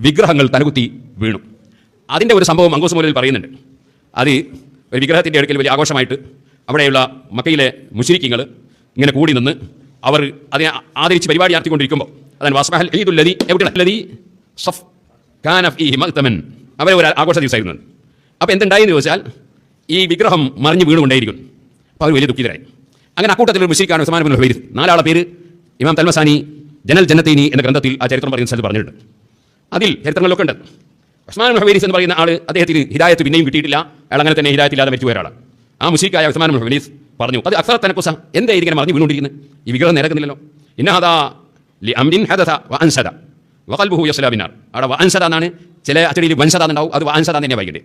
വിഗ്രഹങ്ങൾ തനകുത്തി വീണു. അതിന്റെ ഒരു സംഭവം മങ്കൂസ് മൂലയിൽ പറയുന്നുണ്ട്. അത് ഒരു വിഗ്രഹത്തിന്റെ അടുക്കൽ വലിയ ആഘോഷമായിട്ട് അവിടെയുള്ള മക്കയിലെ മുഷിരിക്കങ്ങൾ ഇങ്ങനെ കൂടി നിന്ന് അവർ അതിനെ ആദരിച്ച് പരിപാടി നടത്തിക്കൊണ്ടിരിക്കുമ്പോൾ അതാണ് വാസ്മഹൽ ഈദുല്ലതി എവിടെയുള്ളതി സഫ് ഖാൻ അഫ് ഇ ഹിമത്തമൻ അവരെ ഒരു ആഘോഷ ദിവസമായിരുന്നു. അപ്പോൾ എന്തുണ്ടായെന്ന് ചോദിച്ചാൽ ഈ വിഗ്രഹം മറിഞ്ഞ് വീണുകൊണ്ടായിരിക്കും അപ്പോൾ അവർ വലിയ ദുഃഖിതരായി. അങ്ങനെ അക്കൂട്ടത്തിൽ ഒരു മുഷിരിക്കാണ് ഉസ്മാൻ ബിൻ നാലാളെ പേര് ഇമാം തൽമസാനി ജനൽ ജനത്തീനി എന്ന ഗ്രന്ഥത്തിൽ ആ ചരിത്രം പറയുന്ന സ്ഥലത്ത് പറഞ്ഞിട്ടുണ്ട്. അതിൽ ചരിത്രങ്ങളിലൊക്കെ ഉണ്ട്. ഉസ്മാൻ ഹുവൈരിസ് എന്ന് പറയുന്ന ആൾ അദ്ദേഹത്തിന് ഹിദായത്ത് പിന്നെയും കിട്ടിയിട്ടില്ല. അയാൾ അങ്ങനെ തന്നെ ഹിദായത്തില്ലാതെ മരിച്ചു പോയ ഒരാളാണ്. ആ മുഷീക്കായ ഉസ്മാൻ ഹുവൈരിസ് പറഞ്ഞു അത് അക്സറ തനക്കുസ. എന്താ ഇതിങ്ങനെ മറിഞ്ഞു വീണുകൊണ്ടിരിക്കുന്നത് ഈ വിഗ്രഹം നിരക്കുന്നില്ലല്ലോ. ഇന്നഹദാ ലി അംരിൻ ഹദസ വ അൻസദ. യസ്ലാബിനാർ യസ്ലാ ബിന്നാർ. അവിടെ വ അൻസദ എന്നാണ്. ചില അച്ചടിയിൽ വൻസദ ഉണ്ടാവും. അത് വ അൻസദ തന്നെ വൈകിട്ട്.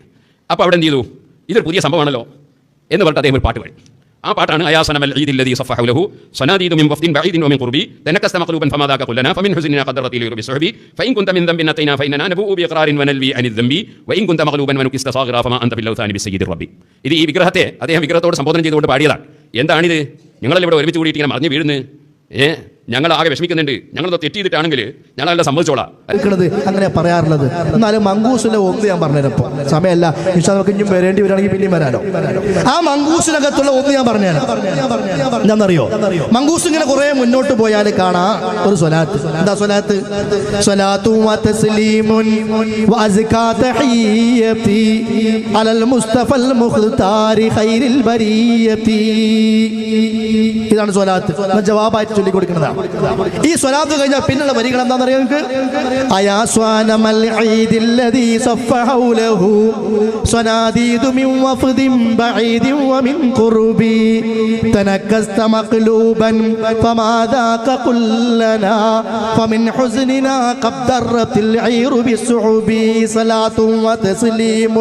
അപ്പോൾ അവിടെ എന്ത് ചെയ്തു? ഇതൊരു പുതിയ സംഭവമാണല്ലോ എന്ന് പറഞ്ഞിട്ട് അദ്ദേഹം ഒരു പാട്ട് പാടി. ആ പാട്ടാണ് അയാസനമൽ ഈദില്ലദി സഫഹുലഹു സനാദീദു മിൻ വഫ്ദിൻ ബഈദിൻ വമിൻ ഖുർബി തനക്കസ്ത മഖ്ലൂബൻ ഫമാദാക ഖുല്ലനാ ഫമിൻ ഹുസ്നിന ഖദറതി ലിയുർബി സുഹബി ഫഇൻ കുന്ത മിൻ ദംബിൻ അതൈന ഫഇന്നന നബൂ ബിഖറാരിൻ വനൽവി അനി ദംബി വഇൻ കുന്ത മഖ്ലൂബൻ വനുകിസ്ത സാഗിറ ഫമാ അന്ത ബില്ലൗസാനി ബിസയ്യിദി റബ്ബി ഇത് ഈ വിഗ്രഹത്തെ അദ്ദേഹം വിഗ്രഹത്തോട് സംബോധന ചെയ്തുകൊണ്ട് പാടിയതാണ് എന്താണിത്? നിങ്ങളെല്ലാം ഇവിടെ ഒരുമിച്ച് കൂടിയിട്ട് ഇങ്ങനെ മറിഞ്ഞു വീഴുന്നു ഏ? ഞങ്ങൾ ആകെ വിഷമിക്കുന്നുണ്ട്. ഞങ്ങൾ തെറ്റ് ചെയ്തിട്ടാണെങ്കിൽ അല്ല സമ്മതിച്ചോളാം അങ്ങനെ പറയാറുള്ളത്. എന്നാലും മങ്കൂസിന്റെ ഒന്ന് ഞാൻ പറഞ്ഞപ്പോൾ സമയമല്ല. നമുക്ക് ഇനിയും വരേണ്ടി വരാണെങ്കിൽ പിന്നെയും വരാനോ ആ മങ്കൂസിനകത്തുള്ള ഒന്ന് ഞാൻ പറഞ്ഞു എന്താണെന്നറിയോ? മങ്കൂസ് ഇങ്ങനെ കുറെ മുന്നോട്ട് പോയാൽ കാണാ. ഒരു സ്വലാത്ത്. എന്താ സ്വലാത്ത്? സ്വലാത്തു ഇതാണ് സ്വലാത്ത്. ജവാബായിട്ട് ചൊല്ലി കൊടുക്കുന്നതാണ് ഈ സ്വലാത്ത് കഴിഞ്ഞാൽ പിന്നുള്ള വരികൾ എന്താണെന്നറിയോ നിങ്ങൾക്ക് അയാ സ്വാനമൽ ഈദില്ലദീ സഫ ഹൗലഹു സ്വനാദീദു മിൻ വഫദിൻ ബഈദിൻ വമിൻ ഖുർബി തനക്കസ്ത മഖ്ലൂബൻ ഫമാ ذاك قل لنا فمن حزننا قد درت العير بالسعب صلاة وتسليم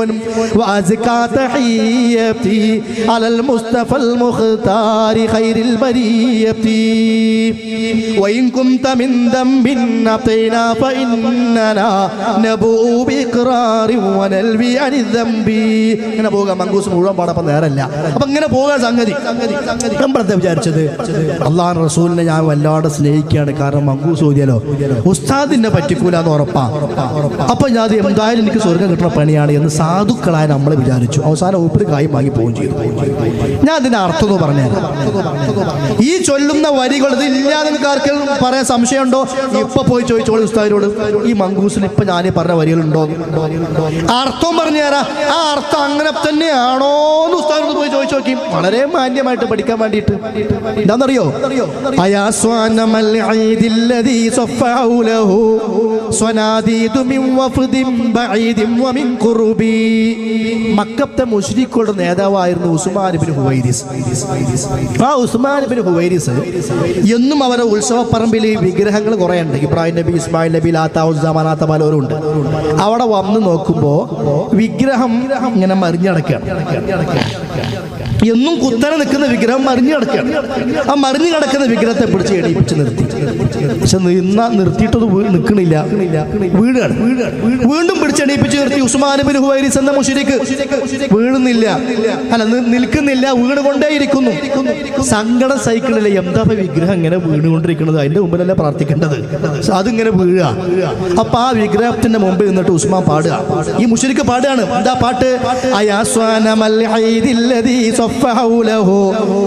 وأزكى تحيتي على المصطفى المختار خير البرية وإن كنت من ذنب أطينا فإننا نبوء بإقرار ونلوي عن الذنب ഇങ്ങനെ പോകാം മങ്കൂസ് മുഴുവൻ പാടപ്പം നേരല്ല അപ്പൊ ഇങ്ങനെ പോകാൻ സംഗതി നമ്മളെന്താ വിചാരിച്ചത് അള്ളാഹ് റസൂലിനെ ഞാൻ വല്ലാതെ സ്നേഹിക്കുകയാണ് കാരണം മങ്കൂസ് ഓതിയാലോ ഉസ്താദിനെ പറ്റിക്കൂല എന്ന് ഉറപ്പാ അപ്പൊ ഞാൻ അത് എന്തായാലും എനിക്ക് സ്വർഗം കിട്ടുന്ന പണിയാണ് എന്ന് സാധുക്കളായ നമ്മൾ വിചാരിച്ചു അവസാനം ഊപ്പര് കായും വാങ്ങി പോവുകയും ചെയ്തു ഞാൻ അതിന്റെ അർത്ഥം എന്ന് പറഞ്ഞു ഈ ചൊല്ലുന്ന വരികൾ ഇത് ആർക്കെങ്കിലും പറയാൻ സംശയമുണ്ടോ? ഇപ്പൊ പോയി ചോദിച്ചോളൂ ഉസ്താദിനോട്. ഈ മങ്കൂസിന് ഇപ്പൊ ഞാൻ പറഞ്ഞ വരികളുണ്ടോ? അർത്ഥം പറഞ്ഞു തരാ ആ അർത്ഥം അങ്ങനെ തന്നെയാണോ? ചോദിച്ചു നോക്കി. വളരെ മാന്യമായിട്ട് പഠിക്കാൻ വേണ്ടിയിട്ട്. എന്താണെന്നറിയോ? മക്കത്തെ മുശ്രിക്കുകളുടെ നേതാവായിരുന്നു ഉസ്മാൻ ഇബ്നു ഹുവൈരിസ്. ആ ഉസ്മാൻ ഹുവൈരിസ് എന്നും അവരുടെ ഉത്സവപ്പറമ്പിൽ വിഗ്രഹങ്ങൾ കുറേ ഉണ്ട് ഇബ്രാഹിം നബി ഇസ്മായിൽ നബി ലാത്ത ഉസ്സ മനാത്ത പലരും ഉണ്ട്. അവിടെ വന്ന് നോക്കുമ്പോൾ വിഗ്രഹം ഇങ്ങനെ മറിഞ്ഞടക്കുകയാണ് എന്നും കുത്തനെ നിൽക്കുന്ന വിഗ്രഹം മറിഞ്ഞു കിടക്കുകയാണ്. ആ മറിഞ്ഞു കിടക്കുന്ന വിഗ്രഹത്തെ പിടിച്ച് എണീപ്പിച്ച് നിർത്തി. പക്ഷെ നിന്ന നിർത്തിയിട്ടത് നിൽക്കണില്ല. വീഴുകയാണ് വീണ്ടും പിടിച്ച് എണീപ്പിച്ച് നിർത്തി. ഉസ്മാൻ ബിൻ ഹുവൈരിസ് എന്ന മുഷിരിക്ക് വീഴുന്നില്ല. അല്ല നിൽക്കുന്നില്ല. വീണുകൊണ്ടേയിരിക്കുന്നു. സങ്കടം സൈക്കിളിലെ എന്താ വിഗ്രഹം ഇങ്ങനെ വീണുകൊണ്ടിരിക്കുന്നത് അതിന്റെ മുമ്പിലല്ല പ്രാർത്ഥിക്കേണ്ടത്? അതിങ്ങനെ വീഴുക അപ്പൊ ആ വിഗ്രഹത്തിന്റെ മുമ്പിൽ നിന്നിട്ട് ഉസ്മാൻ പാടുക. ഈ മുഷിരിക്ക് പാടുകയാണ്. എന്താ പാട്ട്? അയാ സ്വാനമൽ ഈദില്ലദീ صفحه له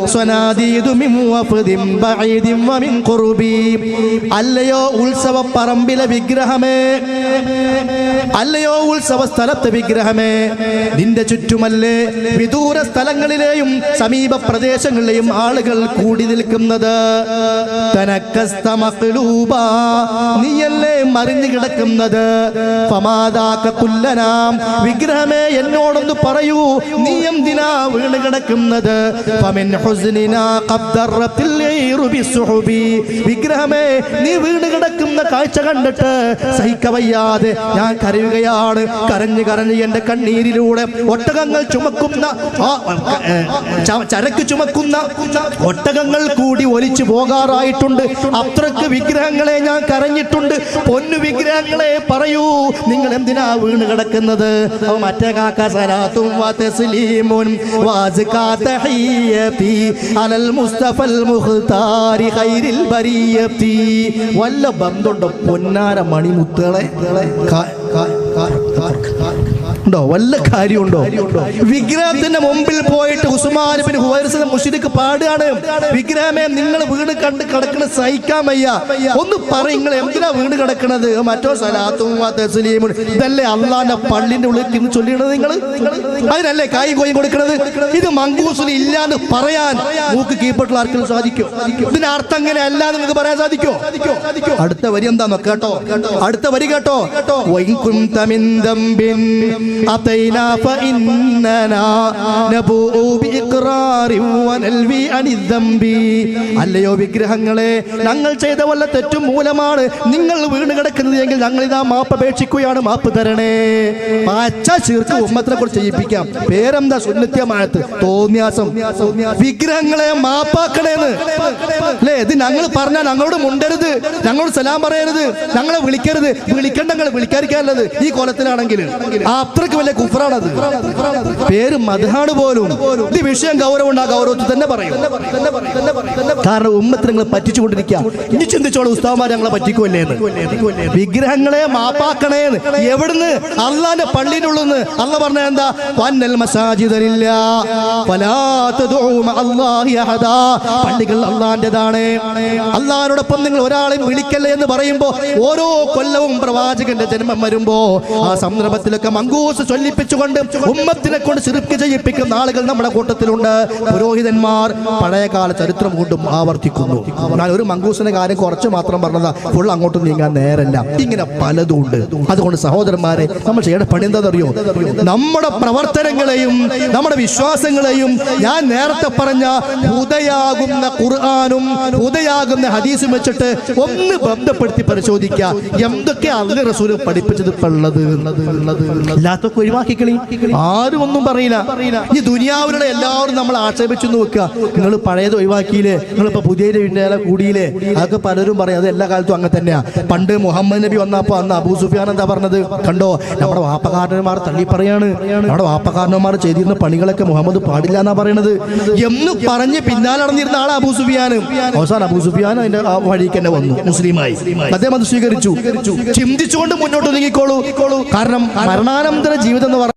صناديد من وفد بعيد ومن قربي അല്ലയോ ഉത്സവ പറമ്പിലെ വിഗ്രഹമേ അല്ലയോ ഉത്സവ സ്ഥലത്തെ വിഗ്രഹമേ? നിന്റെ ചുറ്റുമല്ലേ വിദൂര സ്ഥലങ്ങളിലെയും സമീപ പ്രദേശങ്ങളിലെയും ആളുകൾ കൂടി നിൽക്കുന്നത്. നീയല്ലേ മറിഞ്ഞു കിടക്കുന്നത്? പമാതാക്കുല്ലനാം വിഗ്രഹമേ എന്നോടൊന്ന് പറയൂ നീ എന്തിനാ വീണ് കിടക്കുന്നത്. വിഗ്രഹമേ നീ വീണ് കിടക്കുന്ന കാഴ്ച കണ്ടിട്ട് സഹിക്കവയ്യാതെ ഞാൻ കരയുകയാണ് കരഞ്ഞു കരഞ്ഞ് എന്റെ കണ്ണീരിലൂടെ ഒട്ടകങ്ങൾ ചുമക്കുന്ന ചരക്ക് ചുമക്കുന്ന ഒട്ടകങ്ങൾ കൂടി ഒലിച്ചു പോകാറായിട്ടുണ്ട്. അത്രയ്ക്ക് വിഗ്രഹങ്ങളെ ഞാൻ കരഞ്ഞിട്ടുണ്ട്. പൊന്നു വിഗ്രഹങ്ങളെ പറയൂ നിങ്ങൾ എന്തിനാ വീണ് കിടക്കുന്നത്? മറ്റേ കാക്ക സലാത്തും വ തസ്ലീമുൻ വാസികാ തഹിയ്യതി അലൽ മുസ്തഫൽ ഖൈരിൽ വല്ല ബന്ധുണ്ടോ പൊന്നാര മണിമുത്തുകളെ? 할까? ഉണ്ടോ? വല്ല കാര്യമുണ്ടോ? വിഗ്രഹത്തിന്റെ മുമ്പിൽ പോയിട്ട് ഉസ്മാൻ മുഷിരിക്ക് പാടുകയാണ്. വിഗ്രഹമേ നിങ്ങൾ വീട് കണ്ട് കിടക്കണ സഹിക്കാൻ വയ്യ. ഒന്ന് പറ നിങ്ങൾ എന്തിനാ വീട് കിടക്കണത്? മറ്റോ സലാത്തും ഇതല്ലേ അള്ളാന്റെ പള്ളിന്റെ ഉള്ളിൽ തിന്ന് നിങ്ങൾ അതിനല്ലേ കായ് കോയും കൊടുക്കണത്? ഇത് മങ്കൂസിന് ഇല്ലാന്ന് പറയാൻ മൂക്ക് കീപ്പിട്ടുള്ള ആർക്കും സാധിക്കും? ഇതിന്റെ അർത്ഥം ഇങ്ങനെ അല്ല നിങ്ങൾക്ക് പറയാൻ സാധിക്കും? അടുത്ത വരി എന്താ കേട്ടോ? അടുത്ത വരി കേട്ടോ? കേട്ടോ من ذنب أتينا فإننا نبوء بإقرار ونلوي عن الذنب അല്ലയോ വിഗ്രഹങ്ങളെ ഞങ്ങൾ ചെയ്ത വല്ല തെറ്റും മൂലമാണ് നിങ്ങൾ വീണ് കിടക്കുന്നത് എങ്കിൽ ഞങ്ങൾ ഇതാ മാപ്പ് അപേക്ഷിക്കുകയാണ് മാപ്പ് തരണേ പച്ച ചീർക്ക് ഉമ്മത്തിനെ കുറിച്ച് ചെയ്യിപ്പിക്കാം പേരെന്താ സുന്നത്യമായത് തോന്നിയാസം വിഗ്രഹങ്ങളെ മാപ്പാക്കണേന്ന് അല്ലേ ഇത് ഞങ്ങൾ പറഞ്ഞാൽ ഞങ്ങളോട് മുണ്ടരുത്. ഞങ്ങളോട് സലാം പറയരുത്. ഞങ്ങളെ വിളിക്കരുത്. വിളിക്കണ്ട ഞങ്ങൾ വിളിക്കാതിരിക്കാനുള്ളത് ഈ കൊലത്തിലാണെങ്കിൽ. ആ അത്രയ്ക്ക് വലിയ കുഫറാണത്. പേര് മധാണ് പോലും. ഈ വിഷയം ഗൗരവം ആ ഗൗരവത്തിൽ തന്നെ പറയും. കാരണം ഉമ്മത്തിന് നിങ്ങൾ പറ്റിച്ചുകൊണ്ടിരിക്കുക. ഇനി ചിന്തിച്ചോളൂ ഉസ്താവന്മാർ ഞങ്ങളെ പറ്റിക്കുമല്ലേ വിഗ്രഹങ്ങളെ മാപ്പാക്കണേന്ന് എവിടുന്ന്? അള്ളാന്റെ പള്ളിയുടെ ഉള്ളിന്ന് അല്ല പറഞ്ഞ എന്താ? വന്നൽ മസാജിദലില്ല പള്ളികൾ അള്ളാന്റേതാണ്. അള്ളാഹിനോടൊപ്പം നിങ്ങൾ ഒരാളെയും വിളിക്കല്ലേ എന്ന് പറയുമ്പോ ഓരോ കൊല്ലവും പ്രവാചകന്റെ ജന്മം വരുമ്പോ ആ സന്ദർഭത്തിലൊക്കെ മങ്കൂസ് ചൊല്ലിപ്പിച്ചുകൊണ്ട് ഉമ്മത്തിനെ കൊണ്ട് ചെറുക്ക് ചെയ്യിപ്പിക്കുന്ന ആളുകൾ നമ്മുടെ കൂട്ടത്തിലുണ്ട്. പുരോഹിതന്മാർ പഴയകാല ചരിത്രം കൊണ്ടും ആവർത്തിക്കുന്നു. എന്നാൽ ഒരു മങ്കൂസിന്റെ കാര്യം കുറച്ച് മാത്രം പറഞ്ഞതാ ഫുൾ അങ്ങോട്ട് നീങ്ങാൻ നേരല്ല. ഇങ്ങനെ പലതും ഉണ്ട്. അതുകൊണ്ട് സഹോദരന്മാരെ നമ്മൾ ചെയ്യേണ്ട പണി എന്താണെന്നറിയോ? നമ്മുടെ പ്രവർത്തനങ്ങളെയും നമ്മുടെ വിശ്വാസങ്ങളെയും ഞാൻ നേരത്തെ പറഞ്ഞ ഹുദയാകുന്ന ഖുർആാനും ഹുദയാകുന്ന ഹദീസും വെച്ചിട്ട് ഒന്ന് ബന്ധപ്പെടുത്തി പരിശോധിക്കുക എന്തൊക്കെ അള്ളി റസൂൽ പഠിപ്പിച്ചത്? ഉള്ളത് ഉള്ളത് ഒഴിവാക്കിക്കളി ആരും ഒന്നും പറയില്ല. ഈ ദുനിയാവിലുള്ള എല്ലാവരും നമ്മൾ ആക്ഷേപിച്ചു വെക്കുക നിങ്ങൾ പഴയത് ഒഴിവാക്കിയില്ലേ? നിങ്ങളിപ്പോ പുതിയ കൂടിയില്ലേ? അതൊക്കെ പലരും പറയും. അത് എല്ലാ കാലത്തും അങ്ങനെ തന്നെയാ. പണ്ട് മുഹമ്മദ് നബി വന്നപ്പോ അന്ന് അബൂ സുഫിയാൻ എന്താ പറഞ്ഞത്? കണ്ടോ? നമ്മുടെ വാപ്പകാരന്മാർ തള്ളി പറയാണ് നമ്മുടെ വാപ്പകാരന്മാർ ചെയ്തിരുന്ന പണികളൊക്കെ മുഹമ്മദ് പാടില്ല എന്നാ പറയണത്. എന്ന് പറഞ്ഞ് പിന്നാലെ നടന്നിരുന്ന ആളാ അബൂ സുഫിയാനും. അവസാനം അബൂ സുഫിയാൻ അതിന്റെ ആ വഴിക്ക് തന്നെ വന്നു മുസ്ലിമായി. അദ്ദേഹം അത് സ്വീകരിച്ചു. ചിന്തിച്ചുകൊണ്ട് മുന്നോട്ട് നീങ്ങിക്കോളൂ. കാരണം മരണാനന്തര ജീവിതം എന്ന് പറഞ്ഞ